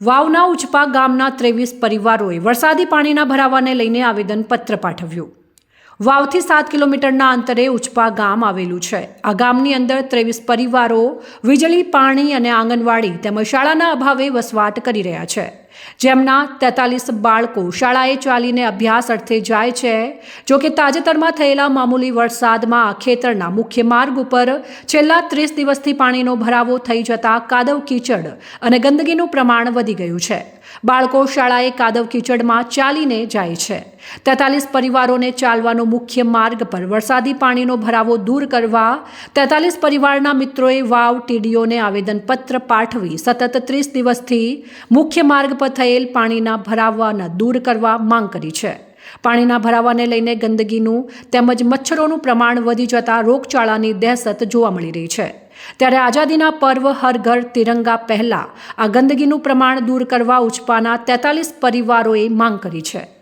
વાવના ઉચપા ગામના ત્રેવીસ પરિવારોએ વરસાદી પાણીના ભરાવાને લઈને આવેદનપત્ર પાઠવ્યું. વાવથી સાત કિલોમીટરના અંતરે ઉચપા ગામ આવેલું છે. આ ગામની અંદર ત્રેવીસ પરિવારો વીજળી, પાણી અને આંગણવાડી તેમજ શાળાના અભાવે વસવાટ કરી રહ્યા છે. જેમના તેતાલીસ બાળકો શાળાએ ચાલીને અભ્યાસ અર્થે જાય છે, જો કે તાજેતરમાં થયેલા મામૂલી વરસાદમાં આ ખેતરના મુખ્ય માર્ગ ઉપર છેલ્લા ત્રીસ દિવસથી પાણીનો ભરાવો થઈ જતા કાદવ કીચડ અને ગંદકીનું પ્રમાણ વધી ગયું છે. બાળકો શાળાએ કાદવ કીચડમાં ચાલીને જાય છે. તેતાલીસ પરિવારોને ચાલવાનો મુખ્ય માર્ગ પર વરસાદી પાણીનો ભરાવો દૂર કરવા તેતાલીસ પરિવારના મિત્રોએ વાવ ટીડીઓને આવેદનપત્ર પાઠવી સતત ત્રીસ દિવસથી મુખ્ય માર્ગ પર થયેલ પાણીના ભરાવાના દૂર કરવા માંગ કરી છે. પાણીના ભરાવાને લઈને ગંદકીનું તેમજ મચ્છરોનું પ્રમાણ વધી જતાં રોગચાળાની દહેશત જોવા મળી રહી છે. ત્યારે આઝાદીના પર્વ હર ઘર તિરંગા પહેલા આ ગંદકીનું પ્રમાણ દૂર કરવા ઉચપાના તેતાલીસ પરિવારોએ માંગ કરી છે.